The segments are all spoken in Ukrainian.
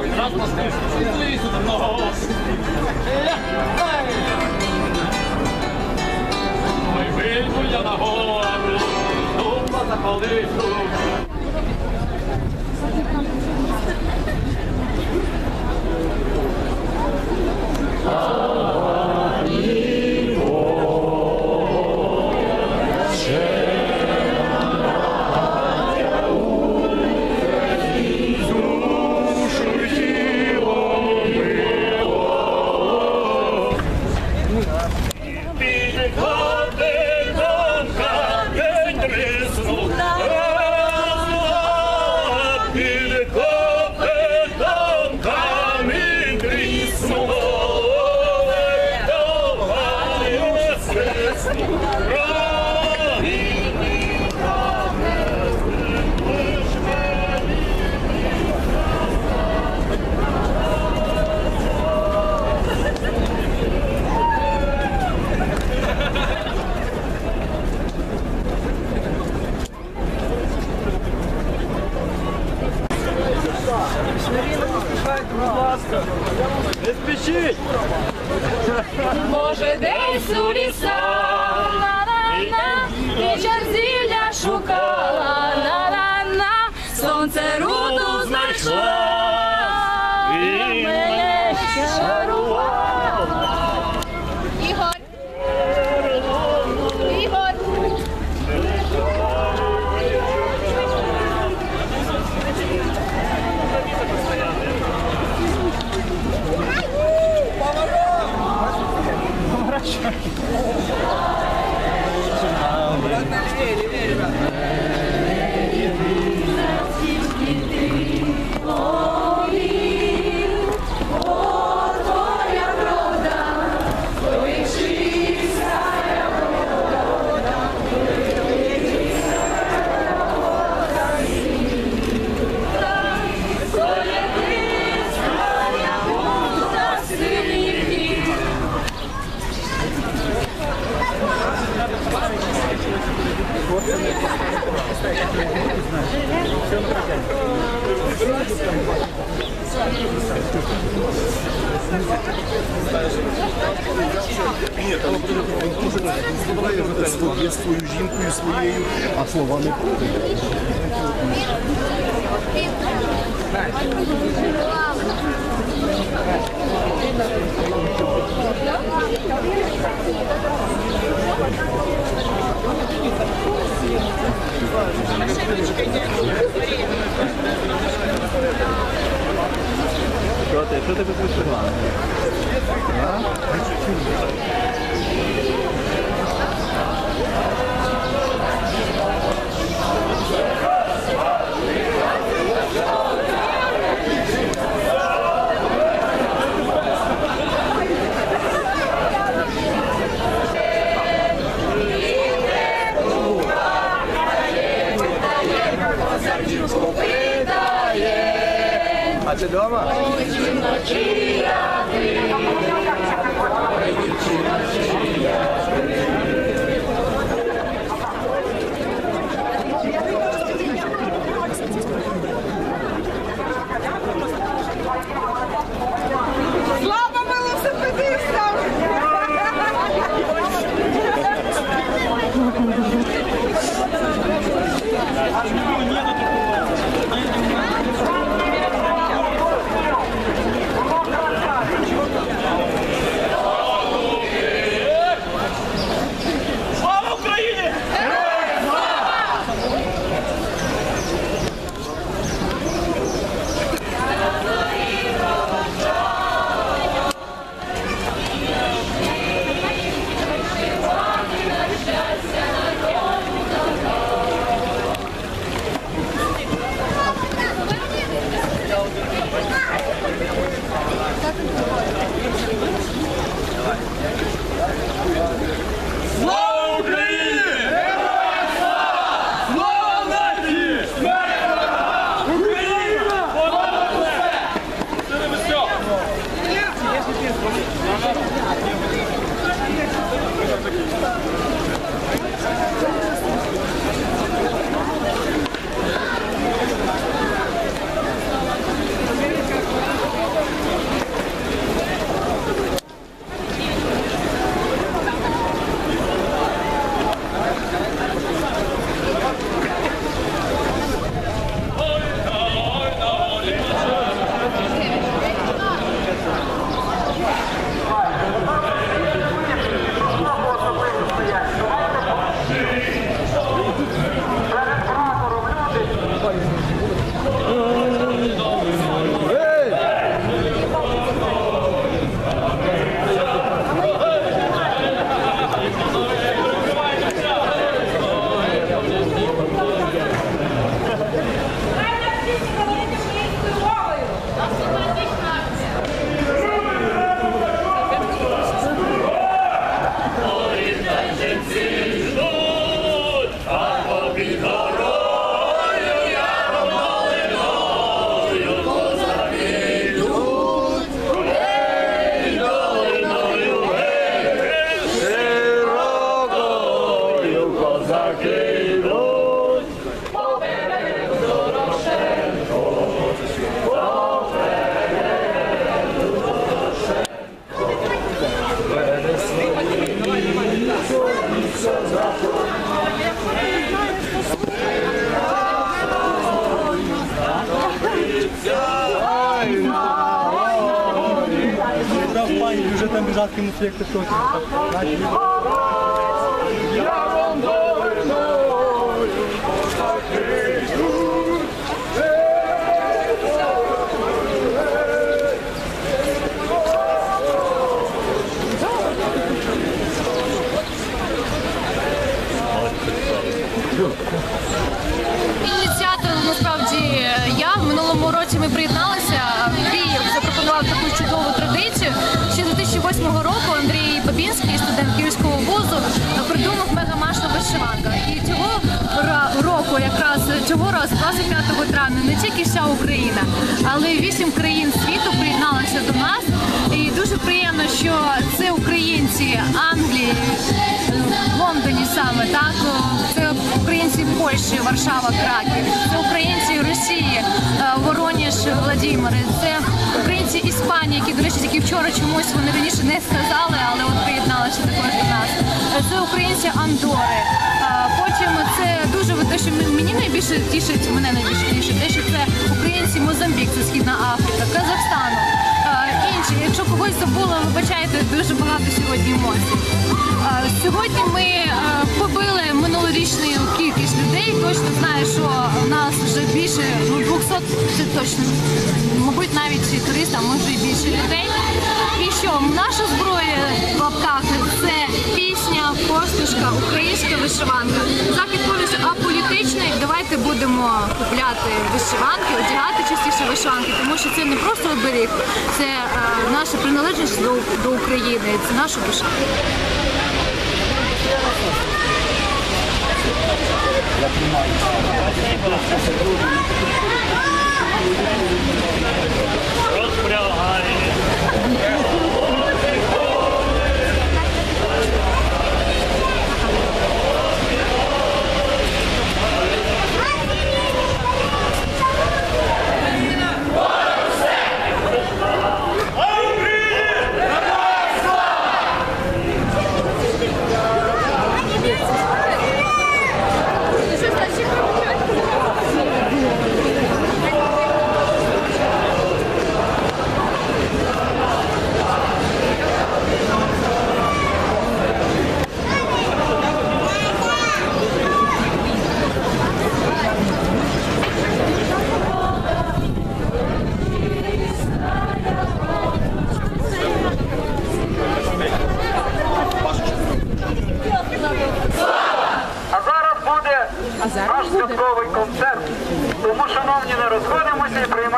Раз на сюди ногу. Ой, вийду я на гору, дупла заколишу. Be the Дума спішіть. Може, десь у лісах Вечір зілля шукала на-на-на, Сонце руду знайшла, і мене чарувала. Є свою жінкою своєю, а слова не проти. Що ти? Що ти тут Світлана? А A ty doma? Там біжать кінофлекти трохи. Ініціатор насправді я в минулому році ми приєдналися. Тільки вся Україна, але вісім країн світу приєдналися до нас. І дуже приємно, що це українці Англії, в Лондоні саме так. Це українці Польщі, Варшава, Краків, це українці Росії, е, Вороніж, Владимир, це українці Іспанії, які, до речі, тільки вчора чомусь вони раніше не сказали, але от приєдналися також до нас. Це українці Андори. Е, Потім це що мені найбільше тішить, мене найбільше тішить, те, що це українці Мозамбік, це Східна Африка, Казахстану. Інші, якщо когось забула, вибачайте, дуже багато сьогодні емоцій. Сьогодні ми побили минулорічну кількість людей. Точно знаю, що в нас вже більше 200, це точно, мабуть, навіть і 300, а може і більше людей. І що наша зброя в лапках це пісня, костюшка, українська вишиванка. Захід повністю аполітичний. Давайте будемо купляти вишиванки, одягати частіше вишиванки, тому що це не просто оберіг, це е, наша приналежність до, до України, це наша душа. Pronto, Breu, olha.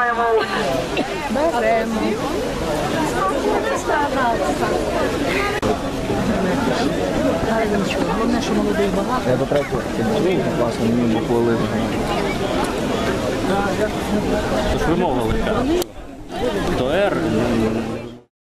Маємо. Беремо. Головне, що молодих. Я потрапив, власне, мені похвалили. Тож вимовили. То ер.